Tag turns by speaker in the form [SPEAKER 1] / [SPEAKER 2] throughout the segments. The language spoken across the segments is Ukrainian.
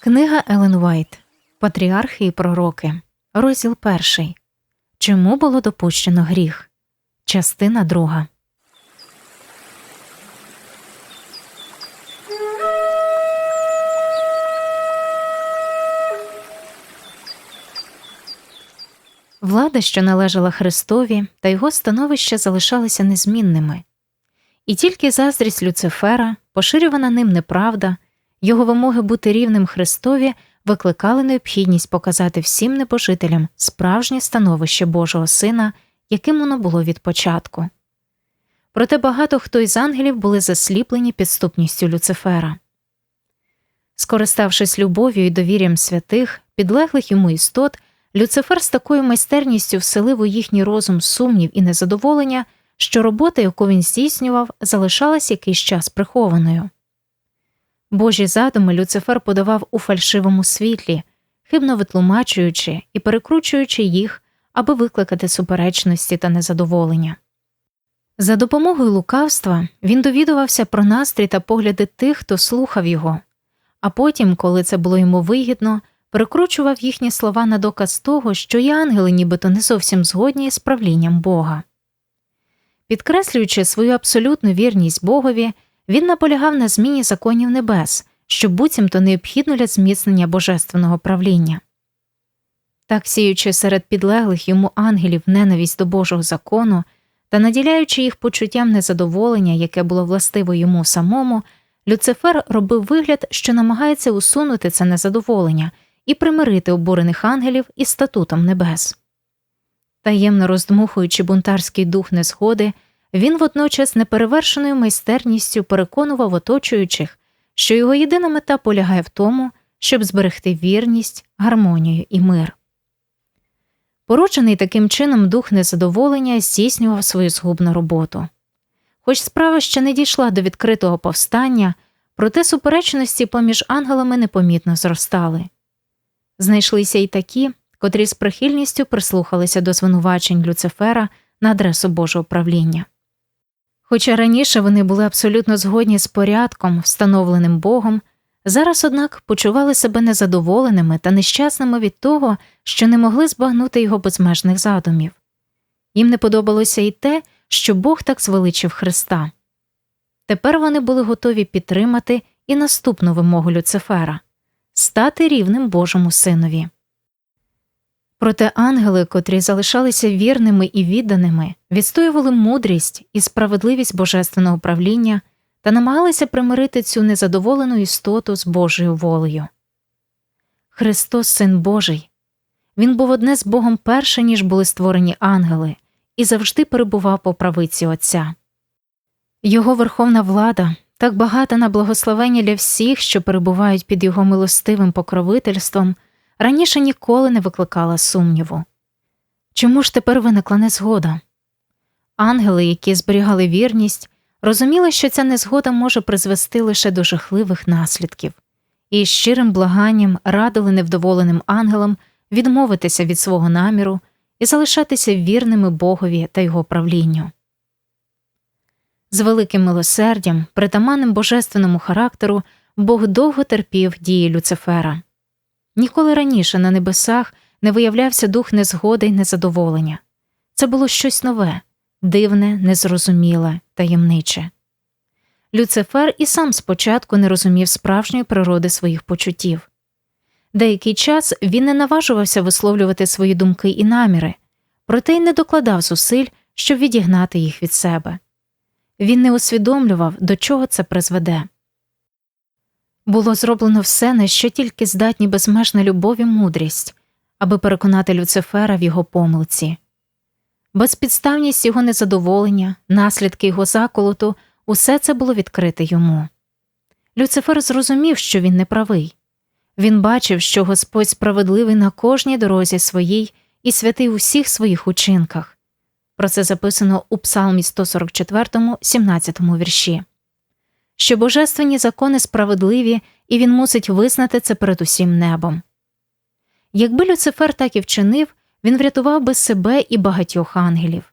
[SPEAKER 1] Книга Елен Вайт Патріархи і Пророки. Розділ перший. Чому було допущено гріх? Частина друга. Влада, що належала Христові, та його становище залишалися незмінними. І тільки заздрість Люцифера, поширювана ним неправда, його вимоги бути рівним Христові викликали необхідність показати всім небожителям справжнє становище Божого Сина, яким воно було від початку. Проте багато хто із ангелів були засліплені підступністю Люцифера. Скориставшись любов'ю і довір'ям святих, підлеглих йому істот, Люцифер з такою майстерністю вселив у їхній розум сумнів і незадоволення, що робота, яку він здійснював, залишалась якийсь час прихованою. Божі задуми Люцифер подавав у фальшивому світлі, хибно витлумачуючи і перекручуючи їх, аби викликати суперечності та незадоволення. За допомогою лукавства він довідувався про настрій та погляди тих, хто слухав його, а потім, коли це було йому вигідно, перекручував їхні слова на доказ того, що і ангели нібито не зовсім згодні з правлінням Бога. Підкреслюючи свою абсолютну вірність Богові, він наполягав на зміні законів небес, що буцімто необхідно для зміцнення божественного правління. Так сіючи серед підлеглих йому ангелів ненависть до Божого закону та наділяючи їх почуттям незадоволення, яке було властиво йому самому, Люцифер робив вигляд, що намагається усунути це незадоволення і примирити обурених ангелів із статутом небес. Таємно роздмухуючи бунтарський дух незгоди, він водночас неперевершеною майстерністю переконував оточуючих, що його єдина мета полягає в тому, щоб зберегти вірність, гармонію і мир. Поручений таким чином дух незадоволення здійснював свою згубну роботу. Хоч справа ще не дійшла до відкритого повстання, проте суперечності поміж ангелами непомітно зростали. Знайшлися й такі, котрі з прихильністю прислухалися до звинувачень Люцифера на адресу Божого правління. Хоча раніше вони були абсолютно згодні з порядком, встановленим Богом, зараз, однак, почували себе незадоволеними та нещасними від того, що не могли збагнути його безмежних задумів. Їм не подобалося й те, що Бог так звеличив Христа. Тепер вони були готові підтримати і наступну вимогу Люцифера стати рівним Божому Синові. Проте ангели, котрі залишалися вірними і відданими, відстоювали мудрість і справедливість божественного управління та намагалися примирити цю незадоволену істоту з Божою волею. Христос, Син Божий, Він був одне з Богом перше, ніж були створені ангели, і завжди перебував по правиці Отця. Його верховна влада так багата на благословення для всіх, що перебувають під його милостивим покровительством раніше ніколи не викликала сумніву. Чому ж тепер виникла незгода? Ангели, які зберігали вірність, розуміли, що ця незгода може призвести лише до жахливих наслідків, і щирим благанням радили невдоволеним ангелам відмовитися від свого наміру і залишатися вірними Богові та його правлінню. З великим милосердям, притаманним божественному характеру, Бог довго терпів дії Люцифера. Ніколи раніше на небесах не виявлявся дух незгоди й незадоволення. Це було щось нове, дивне, незрозуміле, таємниче. Люцифер і сам спочатку не розумів справжньої природи своїх почуттів. Деякий час він не наважувався висловлювати свої думки і наміри, проте й не докладав зусиль, щоб відігнати їх від себе. Він не усвідомлював, до чого це призведе. Було зроблено все, на що тільки здатні безмежна любов і мудрість, аби переконати Люцифера в його помилці. Безпідставність його незадоволення, наслідки його заколоту, усе це було відкрите йому. Люцифер зрозумів, що він неправий. Він бачив, що Господь справедливий на кожній дорозі своїй і святий у всіх своїх учинках. Про це записано у Псалмі 144, 17 вірші що божественні закони справедливі, і він мусить визнати це перед усім небом. Якби Люцифер так і вчинив, він врятував би себе і багатьох ангелів.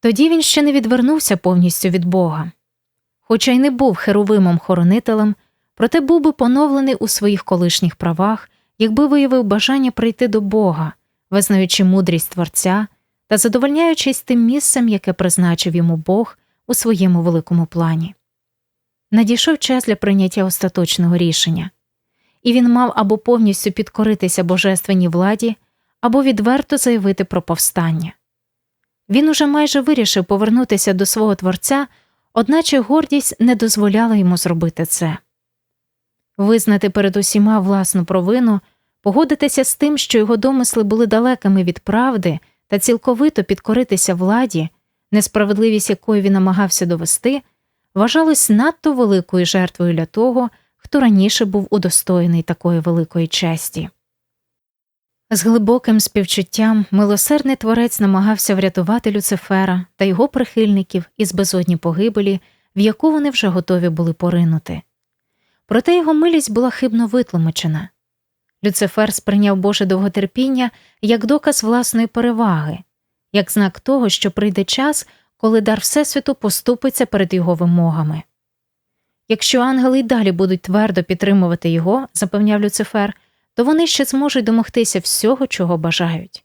[SPEAKER 1] Тоді він ще не відвернувся повністю від Бога. Хоча й не був херовимом хоронителем, проте був би поновлений у своїх колишніх правах, якби виявив бажання прийти до Бога, визнаючи мудрість Творця та задовольняючись тим місцем, яке призначив йому Бог у своєму великому плані. Надійшов час для прийняття остаточного рішення, і він мав або повністю підкоритися божественній владі, або відверто заявити про повстання. Він уже майже вирішив повернутися до свого творця, одначе гордість не дозволяла йому зробити це. Визнати перед усіма власну провину, погодитися з тим, що його домисли були далекими від правди, та цілковито підкоритися владі, несправедливість якої він намагався довести, вважалось надто великою жертвою для того, хто раніше був удостоєний такої великої честі. З глибоким співчуттям милосердний творець намагався врятувати Люцифера та його прихильників із безодні погибелі, в яку вони вже готові були поринути. Проте його милість була хибно витлумачена. Люцифер сприйняв Боже довготерпіння як доказ власної переваги, як знак того, що прийде час, коли дар Всесвіту поступиться перед його вимогами. Якщо ангели й далі будуть твердо підтримувати його, запевняв Люцифер, то вони ще зможуть домогтися всього, чого бажають.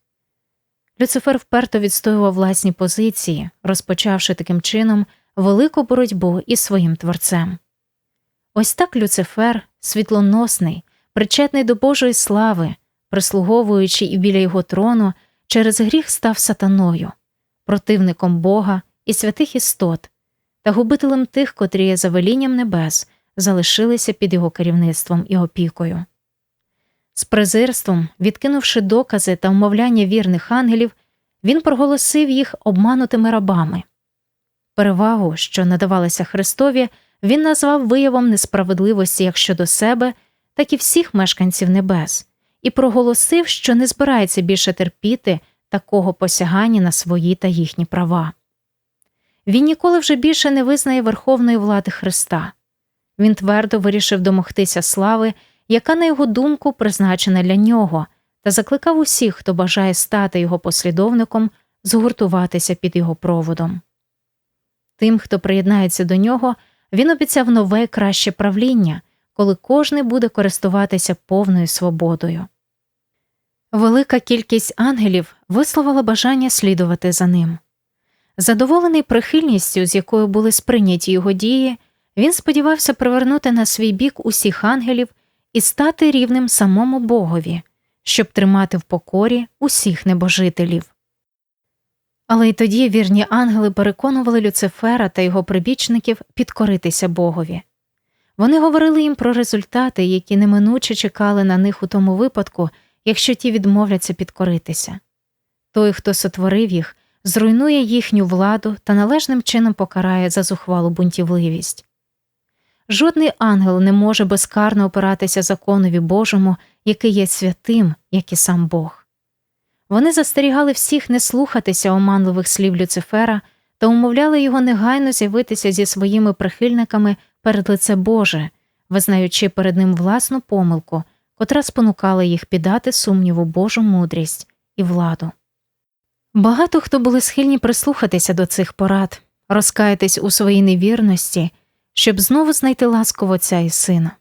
[SPEAKER 1] Люцифер вперто відстоював власні позиції, розпочавши таким чином велику боротьбу із своїм творцем. Ось так Люцифер, світлоносний, причетний до Божої слави, прислуговуючи і біля його трону, через гріх став сатаною, противником Бога і святих істот та губителем тих, котрі за велінням небес залишилися під його керівництвом і опікою. З презирством, відкинувши докази та вмовляння вірних ангелів, він проголосив їх обманутими рабами. Перевагу, що надавалася Христові, він назвав виявом несправедливості як щодо себе, так і всіх мешканців небес, і проголосив, що не збирається більше терпіти такого посягання на свої та їхні права. Він ніколи вже більше не визнає верховної влади Христа. Він твердо вирішив домогтися слави, яка, на його думку, призначена для нього, та закликав усіх, хто бажає стати його послідовником, згуртуватися під його проводом. Тим, хто приєднається до нього, він обіцяв нове краще правління, коли кожний буде користуватися повною свободою. Велика кількість ангелів висловила бажання слідувати за ним. Задоволений прихильністю, з якою були сприйняті його дії, він сподівався привернути на свій бік усіх ангелів і стати рівним самому Богові, щоб тримати в покорі усіх небожителів. Але й тоді вірні ангели переконували Люцифера та його прибічників підкоритися Богові. Вони говорили їм про результати, які неминуче чекали на них у тому випадку, якщо ті відмовляться підкоритися. Той, хто сотворив їх, зруйнує їхню владу та належним чином покарає за зухвалу бунтівливість. Жодний ангел не може безкарно опиратися законові Божому, який є святим, як і сам Бог. Вони застерігали всіх не слухатися оманливих слів Люцифера та умовляли його негайно з'явитися зі своїми прихильниками перед лице Боже, визнаючи перед ним власну помилку, котра спонукала їх піддати сумніву Божу мудрість і владу. Багато хто були схильні прислухатися до цих порад, розкаятись у своїй невірності, щоб знову знайти ласку в отця і сина.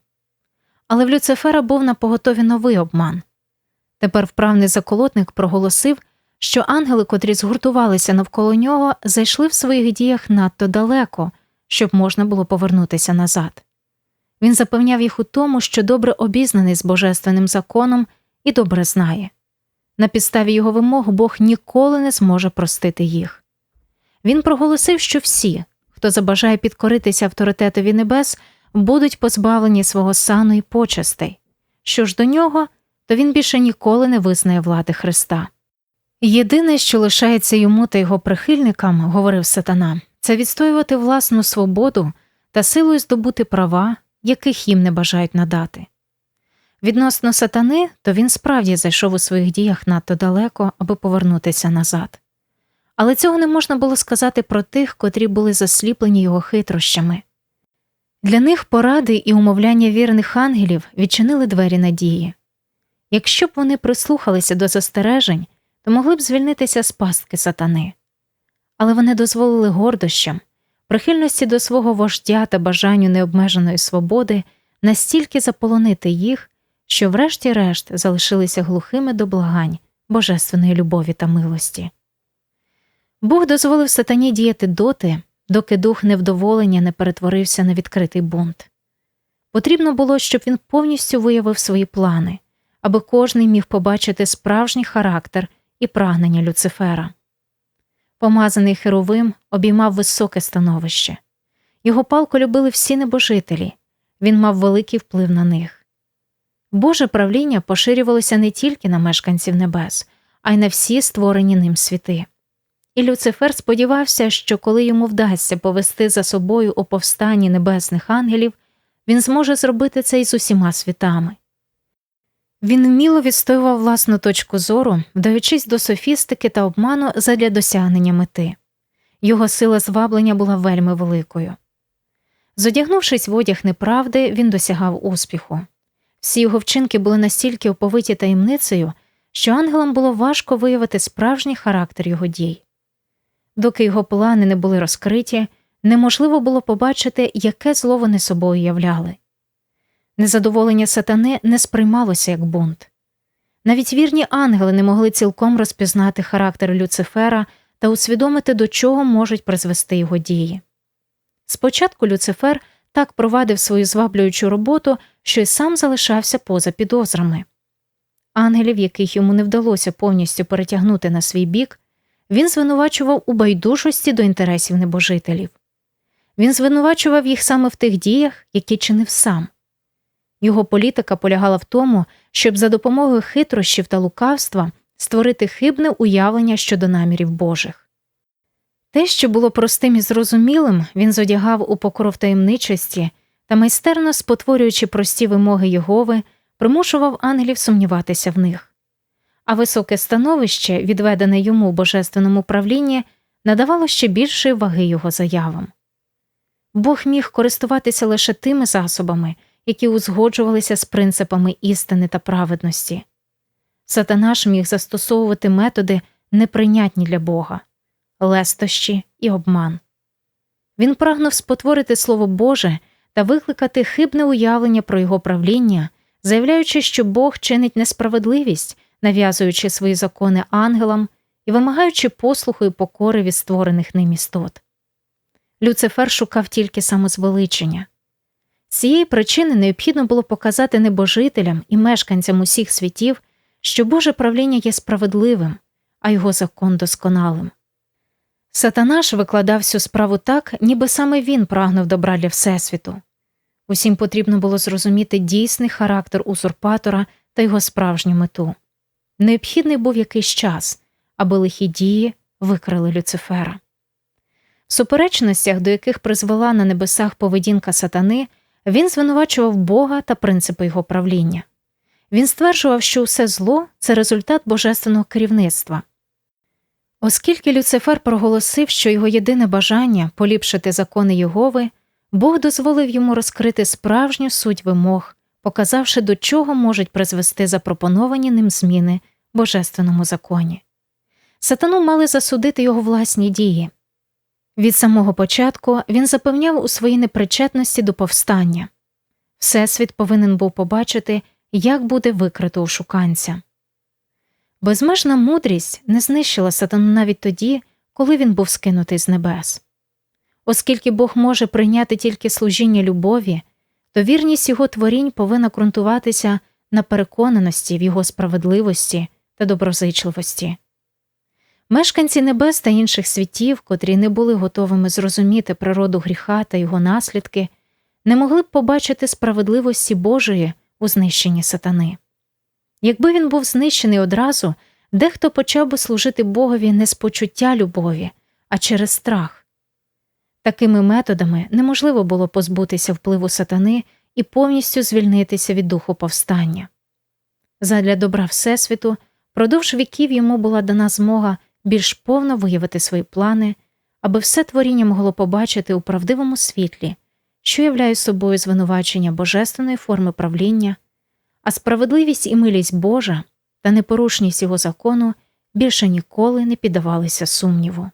[SPEAKER 1] Але в Люцифера був на поготові новий обман. Тепер вправний заколотник проголосив, що ангели, котрі згуртувалися навколо нього, зайшли в своїх діях надто далеко, щоб можна було повернутися назад. Він запевняв їх у тому, що добре обізнаний з божественним законом і добре знає. На підставі його вимог Бог ніколи не зможе простити їх. Він проголосив, що всі, хто забажає підкоритися авторитетові небес, будуть позбавлені свого сану і почестей. Що ж до нього, то він більше ніколи не визнає влади Христа. Єдине, що лишається йому та його прихильникам, говорив сатана, це відстоювати власну свободу та силою здобути права, яких їм не бажають надати. Відносно сатани, то він справді зайшов у своїх діях надто далеко, аби повернутися назад. Але цього не можна було сказати про тих, котрі були засліплені його хитрощами. Для них поради і умовляння вірних ангелів відчинили двері надії. Якщо б вони прислухалися до застережень, то могли б звільнитися з пастки сатани. Але вони дозволили гордощам, прихильності до свого вождя та бажанню необмеженої свободи настільки заполонити їх, що врешті-решт залишилися глухими до благань божественної любові та милості. Бог дозволив сатані діяти доти, доки дух невдоволення не перетворився на відкритий бунт. Потрібно було, щоб він повністю виявив свої плани, аби кожний міг побачити справжній характер і прагнення Люцифера. Помазаний Херовим обіймав високе становище. Його палко любили всі небожителі, він мав великий вплив на них. Боже правління поширювалося не тільки на мешканців небес, а й на всі створені ним світи. І Люцифер сподівався, що коли йому вдасться повести за собою у повстанні небесних ангелів, він зможе зробити це й з усіма світами. Він вміло відстоював власну точку зору, вдаючись до софістики та обману задля досягнення мети. Його сила зваблення була вельми великою. Зодягнувшись в одяг неправди, він досягав успіху. Всі його вчинки були настільки оповиті таємницею, що ангелам було важко виявити справжній характер його дій. Доки його плани не були розкриті, неможливо було побачити, яке зло вони собою являли. Незадоволення сатани не сприймалося як бунт. Навіть вірні ангели не могли цілком розпізнати характер Люцифера та усвідомити, до чого можуть призвести його дії. Спочатку Люцифер так провадив свою зваблюючу роботу, що й сам залишався поза підозрами. Ангелів, яких йому не вдалося повністю перетягнути на свій бік, він звинувачував у байдужості до інтересів небожителів. Він звинувачував їх саме в тих діях, які чинив сам. Його політика полягала в тому, щоб за допомогою хитрощів та лукавства створити хибне уявлення щодо намірів Божих. Те, що було простим і зрозумілим, він зодягав у покров таємничості та майстерно спотворюючи прості вимоги Єгови, примушував ангелів сумніватися в них. А високе становище, відведене йому в божественному правлінні, надавало ще більшої ваги його заявам. Бог міг користуватися лише тими засобами, які узгоджувалися з принципами істини та праведності. Сатана ж міг застосовувати методи неприйнятні для Бога, лестощі і обман. Він прагнув спотворити Слово Боже та викликати хибне уявлення про його правління, заявляючи, що Бог чинить несправедливість, нав'язуючи свої закони ангелам і вимагаючи послуху і покори від створених ним істот. Люцифер шукав тільки самозвеличення. Цієї причини необхідно було показати небожителям і мешканцям усіх світів, що Боже правління є справедливим, а його закон досконалим. Сатана ж викладав всю справу так, ніби саме він прагнув добра для Всесвіту. Усім потрібно було зрозуміти дійсний характер узурпатора та його справжню мету. Необхідний був якийсь час, аби лихі дії викрили Люцифера. В суперечностях, до яких призвела на небесах поведінка сатани, він звинувачував Бога та принципи його правління. Він стверджував, що все зло це результат божественного керівництва. Оскільки Люцифер проголосив, що його єдине бажання поліпшити закони Єгови, Бог дозволив йому розкрити справжню суть вимог, показавши, до чого можуть призвести запропоновані ним зміни в божественному законі. Сатану мали засудити його власні дії. Від самого початку він запевняв у своїй непричетності до повстання Всесвіт повинен був побачити, як буде викрито у шуканця. Безмежна мудрість не знищила сатану навіть тоді, коли він був скинутий з небес. Оскільки Бог може прийняти тільки служіння любові, то вірність його творінь повинна ґрунтуватися на переконаності в його справедливості та доброзичливості. Мешканці небес та інших світів, котрі не були готовими зрозуміти природу гріха та його наслідки, не могли б побачити справедливості Божої у знищенні сатани. Якби він був знищений одразу, дехто почав би служити Богові не з почуття любові, а через страх. Такими методами неможливо було позбутися впливу сатани і повністю звільнитися від духу повстання. Задля добра Всесвіту, продовж віків йому була дана змога більш повно виявити свої плани, аби все творіння могло побачити у правдивому світлі, що являє собою звинувачення божественної форми правління, а справедливість і милість Божа та непорушність його закону більше ніколи не піддавалися сумніву.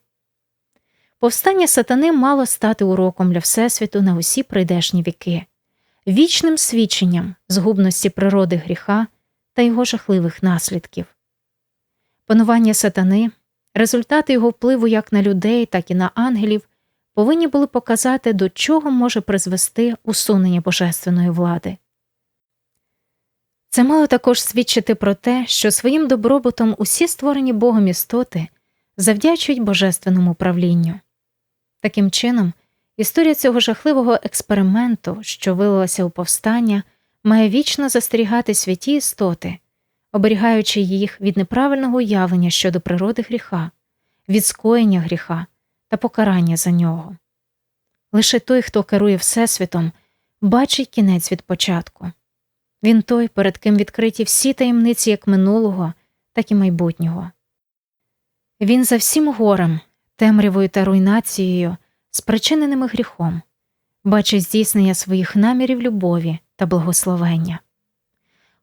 [SPEAKER 1] Повстання сатани мало стати уроком для Всесвіту на усі прийдешні віки. вічним свідченням згубності природи гріха та його жахливих наслідків. Панування сатани, результати його впливу як на людей, так і на ангелів повинні були показати, до чого може призвести усунення божественної влади. Це мало також свідчити про те, що своїм добробутом усі створені Богом істоти завдячують божественному правлінню. Таким чином, історія цього жахливого експерименту, що вилилася у повстання, має вічно застерігати святі істоти, оберігаючи їх від неправильного уявлення щодо природи гріха, від скоєння гріха та покарання за нього. Лише той, хто керує Всесвітом, бачить кінець від початку. Він той, перед ким відкриті всі таємниці як минулого, так і майбутнього. Він за всім горем, темрявою та руйнацією, спричиненими гріхом, бачить здійснення своїх намірів любові та благословення.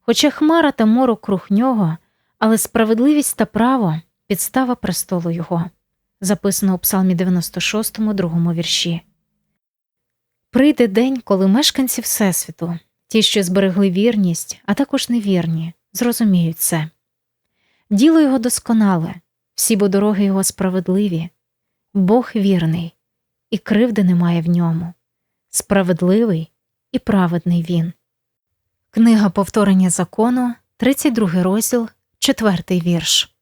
[SPEAKER 1] Хоча хмара та морок круг нього, але справедливість та право підстава престолу його, записано у Псалмі 96, другому вірші. Прийде день, коли мешканці Всесвіту, ті, що зберегли вірність, а також невірні, зрозуміють це. Діло його досконале, всі бо дороги його справедливі, Бог вірний, і кривди немає в ньому, справедливий і праведний він. Книга Повторення закону, 32 розділ, 4 вірш.